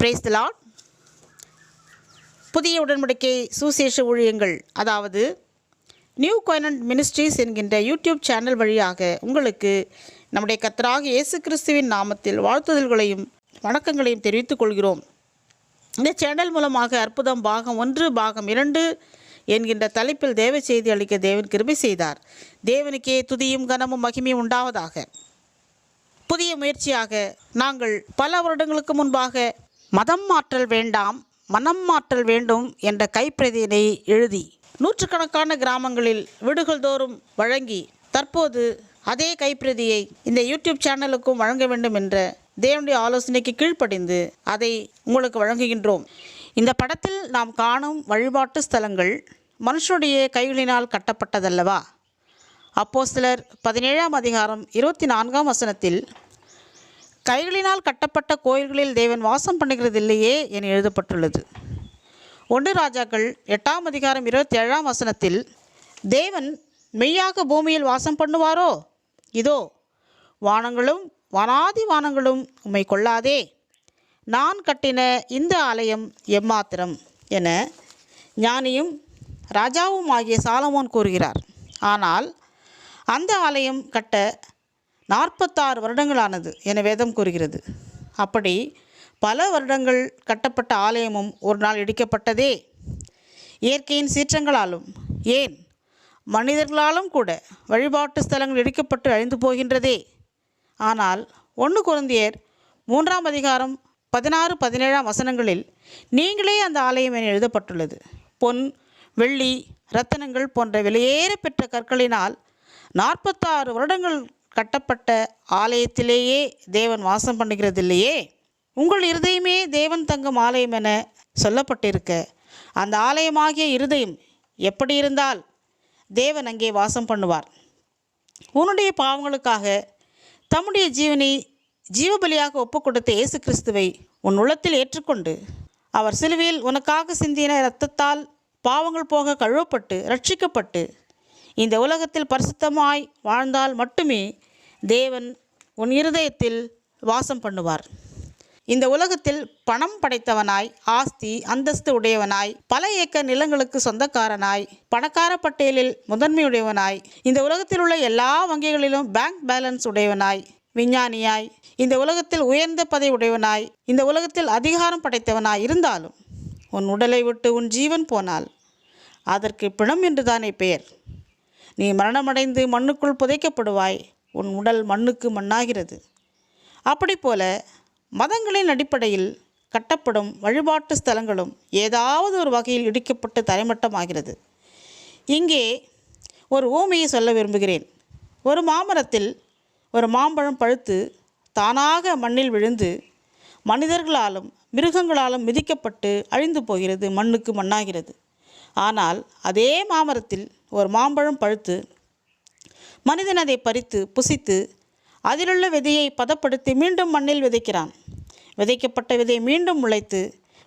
பிரேஸ்தலான் புதிய உடன்படிக்கை சுசேஷ ஊழியங்கள் அதாவது நியூ கோயனண்ட் மினிஸ்ட்ரீஸ் என்கின்ற யூடியூப் சேனல் வழியாக உங்களுக்கு நம்முடைய கத்தராக இயேசு கிறிஸ்துவின் நாமத்தில் வாழ்த்துதல்களையும் வணக்கங்களையும் தெரிவித்துக் கொள்கிறோம். இந்த சேனல் மூலமாக அற்புதம் பாகம் ஒன்று பாகம் இரண்டு என்கின்ற தலைப்பில் தேவ செய்தி அளிக்க தேவன் கிருபை செய்தார். தேவனுக்கே துதியும் கனமும் மகிமையும் உண்டாவதாக. புதிய முயற்சியாக நாங்கள் பல வருடங்களுக்கு முன்பாக மதம் மாற்றல் வேண்டாம் மனம் மாற்றல் வேண்டும் என்ற கைப்பிரதியினை எழுதி நூற்றுக்கணக்கான கிராமங்களில் வீடுகள் தோறும் வழங்கி தற்போது அதே கைப்பிரதியை இந்த யூடியூப் சேனலுக்கும் வழங்க வேண்டும் என்ற தேவனுடைய ஆலோசனைக்கு கீழ்ப்படிந்து அதை உங்களுக்கு வழங்குகின்றோம். இந்த படத்தில் நாம் காணும் வழிபாட்டு ஸ்தலங்கள் மனுஷனுடைய கைகளினால் கட்டப்பட்டதல்லவா? அப்போ சிலர் பதினேழாம் அதிகாரம் இருபத்தி நான்காம் வசனத்தில் கைகளினால் கட்டப்பட்ட கோயில்களில் தேவன் வாசம் பண்ணுகிறதில்லையே என எழுதப்பட்டுள்ளது. ஒன்று ராஜாக்கள் எட்டாம் அதிகாரம் இருபத்தி ஏழாம் வசனத்தில் தேவன் மெய்யாக பூமியில் வாசம் பண்ணுவாரோ? இதோ வானங்களும் வானாதி வானங்களும் உம்மை கொள்ளாதே. நான் கட்டின இந்த ஆலயம் எம்மாத்திரம் என ஞானியும் ராஜாவும் ஆகிய சாலமோன் கூறுகிறார். ஆனால் அந்த ஆலயம் கட்ட நாற்பத்தாறு வருடங்களானது என வேதம் கூறுகிறது. அப்படி பல வருடங்கள் கட்டப்பட்ட ஆலயமும் ஒரு நாள் இடிக்கப்பட்டதே. இயற்கையின் சீற்றங்களாலும் ஏன் மனிதர்களாலும் கூட வழிபாட்டு ஸ்தலங்கள் இடிக்கப்பட்டு அழிந்து போகின்றதே. ஆனால் ஒன்று குழந்தையர் மூன்றாம் அதிகாரம் பதினாறு பதினேழாம் வசனங்களில் நீங்களே அந்த ஆலயம் என எழுதப்பட்டுள்ளது. பொன் வெள்ளி ரத்தனங்கள் போன்ற விலையேற பெற்ற கற்களினால் நாற்பத்தாறு வருடங்கள் கட்டப்பட்ட ஆலயத்திலேயே தேவன் வாசம் பண்ணுகிறதில்லையே? உங்கள் இருதயமே தேவன் தங்கும் ஆலயம் என சொல்லப்பட்டிருக்க. அந்த ஆலயமாகிய இருதயம் எப்படி இருந்தால் தேவன் அங்கே வாசம் பண்ணுவார். உன்னுடைய பாவங்களுக்காக தம்முடைய ஜீவனை ஜீவபலியாக ஒப்புக்கொடுத்த இயேசு கிறிஸ்துவை உன் உள்ளத்தில் ஏற்றுக்கொண்டு அவர் சிலுவையில் உனக்காக சிந்தின இரத்தத்தால் பாவங்கள் போக கழுவப்பட்டு ரட்சிக்கப்பட்டு இந்த உலகத்தில் பரிசுத்தமாய் வாழ்ந்தால் மட்டுமே தேவன் உன் இருதயத்தில் வாசம் பண்ணுவார். இந்த உலகத்தில் பணம் படைத்தவனாய் ஆஸ்தி அந்தஸ்து உடையவனாய் பல ஏக்கர் நிலங்களுக்கு சொந்தக்காரனாய் பணக்கார பட்டியலில் முதன்மையுடையவனாய் இந்த உலகத்தில் உள்ள எல்லா வங்கிகளிலும் பேங்க் பேலன்ஸ் உடையவனாய் விஞ்ஞானியாய் இந்த உலகத்தில் உயர்ந்த பதவி உடையவனாய் இந்த உலகத்தில் அதிகாரம் படைத்தவனாய் இருந்தாலும் உன் உடலை விட்டு உன் ஜீவன் போனால் அதற்கு பிணம் என்றுதானே பெயர். நீ மரணமடைந்து மண்ணுக்குள் புதைக்கப்படுவாய் உன் உடல் மண்ணுக்கு மண்ணாகிறது. அப்படி போல மதங்களின் அடிப்படையில் கட்டப்படும் வழிபாட்டு ஸ்தலங்களும் ஏதாவது ஒரு வகையில் இடிக்கப்பட்டு தரைமட்டமாகிறது. இங்கே ஒரு ஊமையை சொல்ல விரும்புகிறேன். ஒரு மாமரத்தில் ஒரு மாம்பழம் பழுத்து தானாக மண்ணில் விழுந்து மனிதர்களாலும் மிருகங்களாலும் மிதிக்கப்பட்டு அழிந்து போகிறது மண்ணுக்கு மண்ணாகிறது. ஆனால் அதே மாமரத்தில் ஒரு மாம்பழம் பழுத்து மனிதன் அதை பறித்து புசித்து அதிலுள்ள விதையை பதப்படுத்தி மீண்டும் மண்ணில் விதைக்கிறான். விதைக்கப்பட்ட விதை மீண்டும் முளைத்து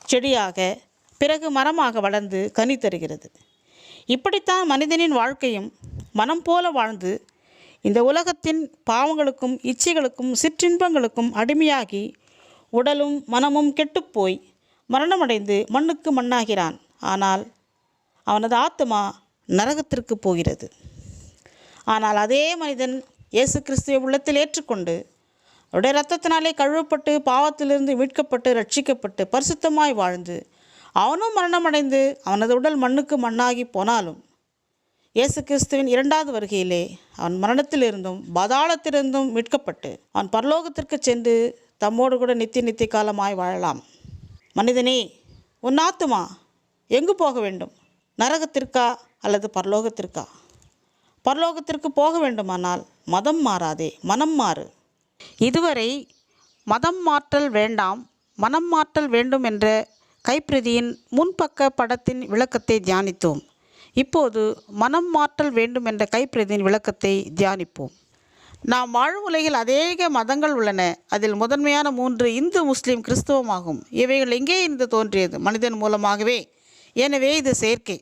செடியாக பிறகு மரமாக வளர்ந்து கனி தருகிறது. இப்படித்தான் மனிதனின் வாழ்க்கையும் மனம் போல வாழ்ந்து இந்த உலகத்தின் பாவங்களுக்கும் இச்சைகளுக்கும் சிற்றின்பங்களுக்கும் அடிமையாகி உடலும் மனமும் கெட்டுப்போய் மரணமடைந்து மண்ணுக்கு மண்ணாகிறான். ஆனால் அவனது ஆத்மா நரகத்திற்கு போகிறது. ஆனால் அதே மனிதன் இயேசு கிறிஸ்துவை உள்ளத்தில் ஏற்றுக்கொண்டு அவருடைய ரத்தத்தினாலே கழுவப்பட்டு பாவத்திலிருந்து மீட்கப்பட்டு ரட்சிக்கப்பட்டு பரிசுத்தமாய் வாழ்ந்து அவனும் மரணமடைந்து அவனது உடல் மண்ணுக்கு மண்ணாகி போனாலும் இயேசு கிறிஸ்துவின் இரண்டாவது வருகையிலே அவன் மரணத்திலிருந்தும் பதாளத்திலிருந்தும் மீட்கப்பட்டு அவன் பரலோகத்திற்கு சென்று தம்மோடு கூட நித்திய நித்திய காலமாய் வாழலாம். மனிதனே உன் ஆத்துமா எங்கு போக வேண்டும்? நரகத்திற்கா அல்லது பரலோகத்திற்கா? பரலோகத்திற்கு போக வேண்டுமானால் மதம் மாறாதே மனம் மாறு. இதுவரை மதம் மாற்றல் வேண்டாம் மனம் மாற்றல் வேண்டும் என்ற கைப்பிரதியின் முன்பக்க படத்தின் விளக்கத்தை தியானித்தோம். இப்போது மனம் மாற்றல் வேண்டும் என்ற கைப்பிரதியின் விளக்கத்தை தியானிப்போம். நாம் வாழும் உலகில் அநேக மதங்கள் உள்ளன. அதில் முதன்மையான மூன்று இந்து முஸ்லீம் கிறிஸ்தவமாகும் இவைகள் எங்கே இருந்து தோன்றியது? மனிதன் மூலமாகவே. எனவே இது செயற்கை.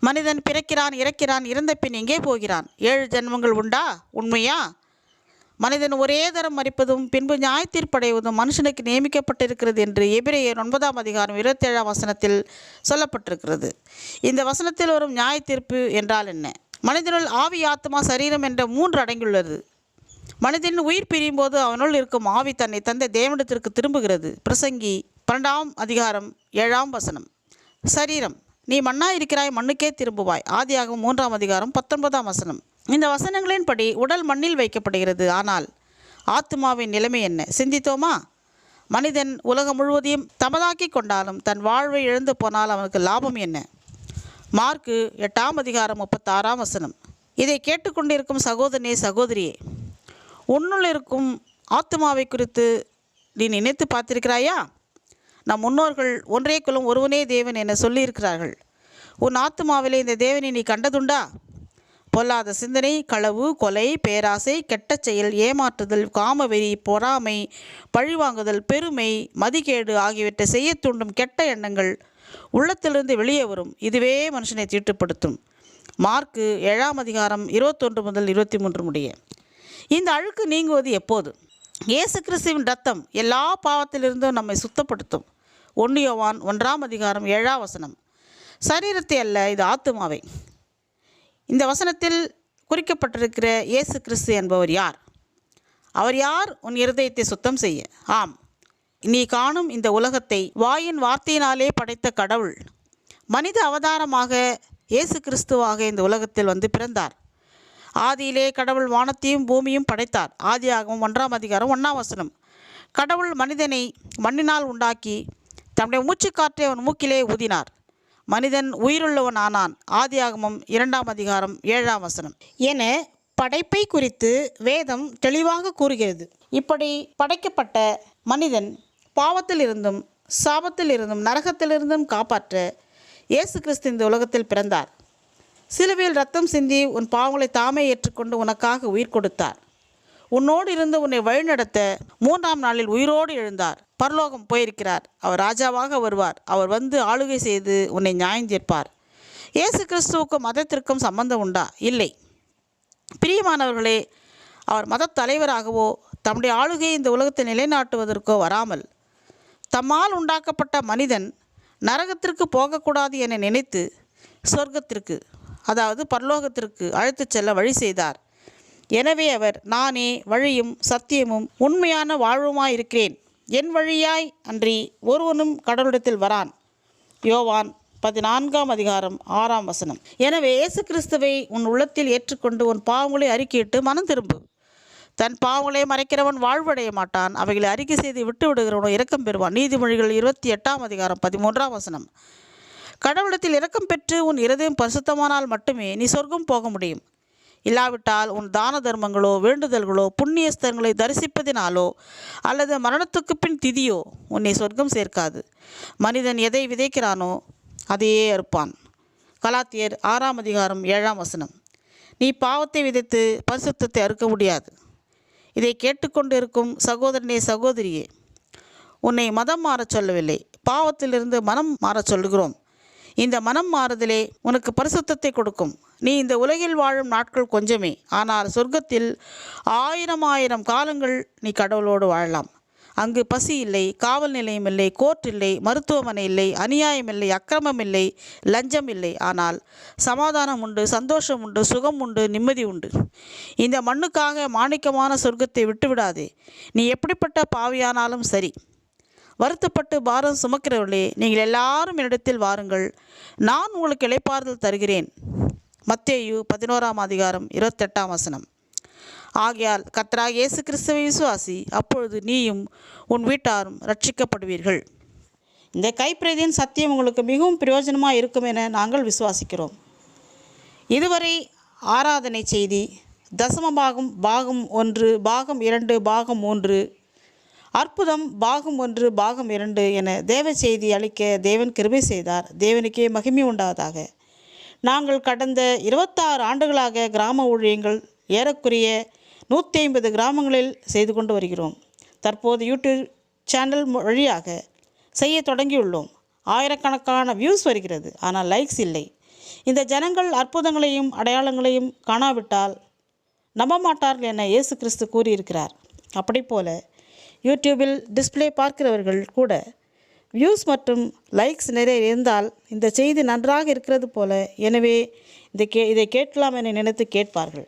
மனிதன் பிறக்கிறான் இறக்கிறான் இறந்த பின் எங்கே போகிறான்? ஏழு ஜென்மங்கள் உண்டா? உண்மையா? மனிதன் ஒரே தரம் மறிப்பதும் பின்பு நியாயத்தீர்ப்படைவதும் மனுஷனுக்கு நியமிக்கப்பட்டிருக்கிறது என்று எபிரேயர் ஒன்பதாம் அதிகாரம் இருபத்தேழாம் வசனத்தில் சொல்லப்பட்டிருக்கிறது. இந்த வசனத்தில் வரும் நியாயத்தீர்ப்பு என்றால் என்ன? மனிதனுள் ஆவி ஆத்மா சரீரம் என்ற மூன்று அடங்கியுள்ளது. மனிதன் உயிர் பிரியும் போது அவனுள் இருக்கும் ஆவி தன்னை தந்த தேவனிடத்திற்கு திரும்புகிறது. பிரசங்கி பன்னெண்டாம் அதிகாரம் ஏழாம் வசனம். சரீரம். நீ மண்ணாக இருக்கிறாய் மண்ணுக்கே திரும்புவாய். ஆதியாகும் மூன்றாம் அதிகாரம் பத்தொன்பதாம் வசனம். இந்த வசனங்களின்படி உடல் மண்ணில் வைக்கப்படுகிறது. ஆனால் ஆத்மாவின் நிலைமை என்ன? சிந்தித்தோமா? மனிதன் உலகம் முழுவதையும் தமதாக்கி கொண்டாலும் தன் வாழ்வை இழந்து போனால் அவனுக்கு லாபம் என்ன? மார்க்கு எட்டாம் அதிகாரம் முப்பத்தாறாம் வசனம். இதை கேட்டுக்கொண்டிருக்கும் சகோதரனே சகோதரியே உன்னுள் இருக்கும் ஆத்மாவை குறித்து நீ நினைத்து பார்த்திருக்கிறாயா? நம் முன்னோர்கள் ஒன்றே குலம் ஒருவனே தேவன் என சொல்லியிருக்கிறார்கள். உன் ஆத்துமாவிலே இந்த தேவனை நீ கண்டதுண்டா? பொல்லாத சிந்தனை களவு கொலை பேராசை கெட்ட செயல் ஏமாற்றுதல் காமவெறி பொறாமை பழிவாங்குதல் பெருமை மதிகேடு ஆகியவற்றை செய்ய தூண்டும் கெட்ட எண்ணங்கள் உள்ளத்திலிருந்து வெளியே வரும். இதுவே மனுஷனை தீட்டுப்படுத்தும். மார்க்கு ஏழாம் அதிகாரம் இருபத்தொன்று முதல் இருபத்தி மூன்று முடிய. இந்த அழுக்கு நீங்குவது எப்போது? இயேசு கிறிஸ்துவின் ரத்தம் எல்லா பாவத்திலிருந்தும் நம்மை சுத்தப்படுத்தும். ஒன்று யோவான் ஒன்றாம் அதிகாரம் ஏழாம் வசனம். சரீரத்தை அல்ல இது ஆத்துமாவை. இந்த வசனத்தில் குறிக்கப்பட்டிருக்கிற இயேசு கிறிஸ்து என்பவர் யார்? அவர் யார்? உன் இருதயத்தை சுத்தம் செய்ய. ஆம். நீ காணும் இந்த உலகத்தை வாயின் வார்த்தையினாலே படைத்த கடவுள். மனித அவதாரமாக இயேசு கிறிஸ்துவாக இந்த உலகத்தில் வந்து பிறந்தார். ஆதியிலே கடவுள் வானத்தையும் பூமியும் படைத்தார். ஆதியாகவும் ஒன்றாம் அதிகாரம் ஒன்றாம் வசனம். கடவுள் மனிதனை மண்ணினால் உண்டாக்கி தம்முடைய மூச்சுக்காற்றை அவன் மூக்கிலே ஊதினார். மனிதன் உயிருள்ளவன் ஆனான். ஆதியாகமம் இரண்டாம் அதிகாரம் ஏழாம் வசனம். என படைப்பை குறித்து வேதம் தெளிவாக கூறுகிறது. இப்படி படைக்கப்பட்ட மனிதன் பாவத்தில் இருந்தும் சாபத்தில் இருந்தும் நரகத்திலிருந்தும் காப்பாற்ற இயேசு கிறிஸ்து இந்த உலகத்தில் பிறந்தார். சிலுவையில் ரத்தம் சிந்தி உன் பாவங்களை தாமே ஏற்றுக்கொண்டு உனக்காக உயிர் கொடுத்தார். உன்னோடு இருந்து உன்னை வழிநடத்த மூன்றாம் நாளில் உயிரோடு எழுந்தார். பரலோகம் போயிருக்கிறார். அவர் ராஜாவாக வருவார். அவர் வந்து ஆளுகை செய்து உன்னை நியாயம் தீர்ப்பார். இயேசு கிறிஸ்துவுக்கும் மதத்திற்கும் சம்பந்தம் உண்டா? இல்லை. பிரியமானவர்களே அவர் மதத் தலைவராகவோ தம்முடைய ஆளுகையை இந்த உலகத்தை நிலைநாட்டுவதற்கோ வராமல் தம்மால் உண்டாக்கப்பட்ட மனிதன் நரகத்திற்கு போகக்கூடாது என நினைத்து சொர்க்கத்திற்கு அதாவது பரலோகத்திற்கு அழைத்துச் செல்ல வழி செய்தார். எனவே அவர் நானே வழியும் சத்தியமும் உண்மையான வாழ்வுமாயிருக்கிறேன். என் வழியாய் அன்றி ஒருவனும் கடவுளிடத்தில் வரான். யோவான் பதினான்காம் அதிகாரம் ஆறாம் வசனம். எனவே இயேசு கிறிஸ்துவை உன் உள்ளத்தில் ஏற்றுக்கொண்டு உன் பாவங்களை அறிக்கையிட்டு மனம் திரும்பு. தன் பாவங்களை மறைக்கிறவன் வாழ்வடைய மாட்டான். அவைகளை அறிக்கை செய்து விட்டு விடுகிறவனோ இரக்கம் பெறுவான். நீதிமொழிகள் இருபத்தி எட்டாம் அதிகாரம் பதிமூன்றாம் வசனம். கடவுளத்தில் இரக்கம் பெற்று உன் இருதயம் பரிசுத்தமானால் மட்டுமே நீ சொர்க்கம் போக முடியும். இல்லாவிட்டால் உன் தான தர்மங்களோ வேண்டுதல்களோ புண்ணியஸ்தங்களை தரிசிப்பதினாலோ அல்லது மரணத்துக்கு பின் திதியோ உன்னை சொர்க்கம் சேர்க்காது. மனிதன் எதை விதைக்கிறானோ அதையே அறுப்பான். கலாத்தியர் ஆறாம் அதிகாரம் ஏழாம் வசனம். நீ பாவத்தை விதைத்து பரிசுத்தத்தை அறுக்க முடியாது. இதை கேட்டுக்கொண்டு இருக்கும் சகோதரனே சகோதரியே உன்னை மதம் மாறச் சொல்லவில்லை. பாவத்திலிருந்து மனம் மாறச் சொல்கிறோம் இந்த மனம் மாறுதலே உனக்கு பரிசுத்தத்தை கொடுக்கும். நீ இந்த உலகில் வாழும் நாட்கள் கொஞ்சமே ஆனால் சொர்க்கத்தில் ஆயிரம் ஆயிரம் காலங்கள் நீ கடவுளோடு வாழலாம். அங்கு பசி இல்லை காவல் நிலையம் இல்லை கோர்ட் இல்லை மருத்துவமனை இல்லை அநியாயம் இல்லை அக்கிரமம் இல்லை லஞ்சம் இல்லை. ஆனால் சமாதானம் உண்டு சந்தோஷம் உண்டு சுகம் உண்டு நிம்மதி உண்டு. இந்த மண்ணுக்காக மாணிக்கமான சொர்க்கத்தை விட்டுவிடாதே. நீ எப்படிப்பட்ட பாவியானாலும் சரி. வருத்தப்பட்டு பாரம் சுமக்கிறவர்களே நீங்கள் எல்லாரும் என்னிடத்தில் வாருங்கள். நான் உங்களுக்கு இழைப்பாறுதல் தருகிறேன். மத்தேயு பதினோராம் அதிகாரம் இருபத்தெட்டாம் வசனம். ஆகையால் கத்ரா இயேசு கிறிஸ்துவை விசுவாசி அப்பொழுது நீயும் உன் வீட்டாரும் ரட்சிக்கப்படுவீர்கள் இந்த கைப்பிரதியின் சத்தியம் உங்களுக்கு மிகவும் பிரயோஜனமாக இருக்கும் என நாங்கள் விசுவாசிக்கிறோம். இதுவரை ஆராதனை செய்தி தசம பாகம் பாகம் ஒன்று பாகம் இரண்டு பாகம் மூன்று அற்புதம் பாகம் ஒன்று பாகம் இரண்டு என தேவ செய்தி அளிக்க தேவன் கிருபை செய்தார். தேவனுக்கே மகிமை உண்டாவதாக. நாங்கள் கடந்த இருபத்தாறு ஆண்டுகளாக கிராம ஊழியங்கள் ஏறக்குறைய நூற்றி ஐம்பது கிராமங்களில் செய்து கொண்டு வருகிறோம். தற்போது யூடியூப் சேனல் வழியாக செய்ய தொடங்கியுள்ளோம். ஆயிரக்கணக்கான வியூஸ் வருகிறது. ஆனால் லைக்ஸ் இல்லை. இந்த ஜனங்கள் அற்புதங்களையும் அடையாளங்களையும் காணாவிட்டால் நம்ப மாட்டார்கள் என இயேசு கிறிஸ்து கூறியிருக்கிறார். அப்படி போல யூடியூபில் டிஸ்ப்ளே பார்க்கிறவர்கள் கூட வியூஸ் மற்றும் லைக்ஸ் நிறைய இருந்தால் இந்த செய்தி நன்றாக இருக்கிறது போல. எனவே இந்த கே இதை கேட்கலாம் என நினைத்து கேட்பார்கள்.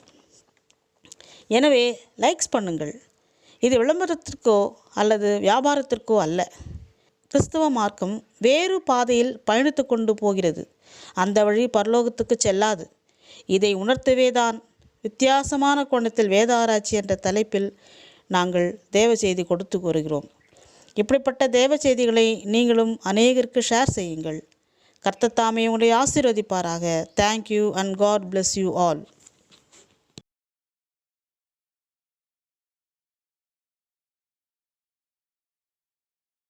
எனவே லைக்ஸ் பண்ணுங்கள். இது விளம்பரத்திற்கோ அல்லது வியாபாரத்திற்கோ அல்ல. கிறிஸ்தவ மார்க்கம் வேறு பாதையில் பயணித்து கொண்டு போகிறது. அந்த வழி பரலோகத்துக்கு செல்லாது. இதை உணர்த்தவே தான் வித்தியாசமான கோணத்தில் வேத ஆராய்ச்சி என்ற தலைப்பில் நாங்கள் தேவ செய்தி கொடுத்து கூறுகிறோம். இப்படிப்பட்ட தேவ செய்திகளை நீங்களும் அநேகருக்கு ஷேர் செய்யுங்கள். கர்த்தத்தாமே உங்களை ஆசீர்வதிப்பாராக. Thank you and God bless you all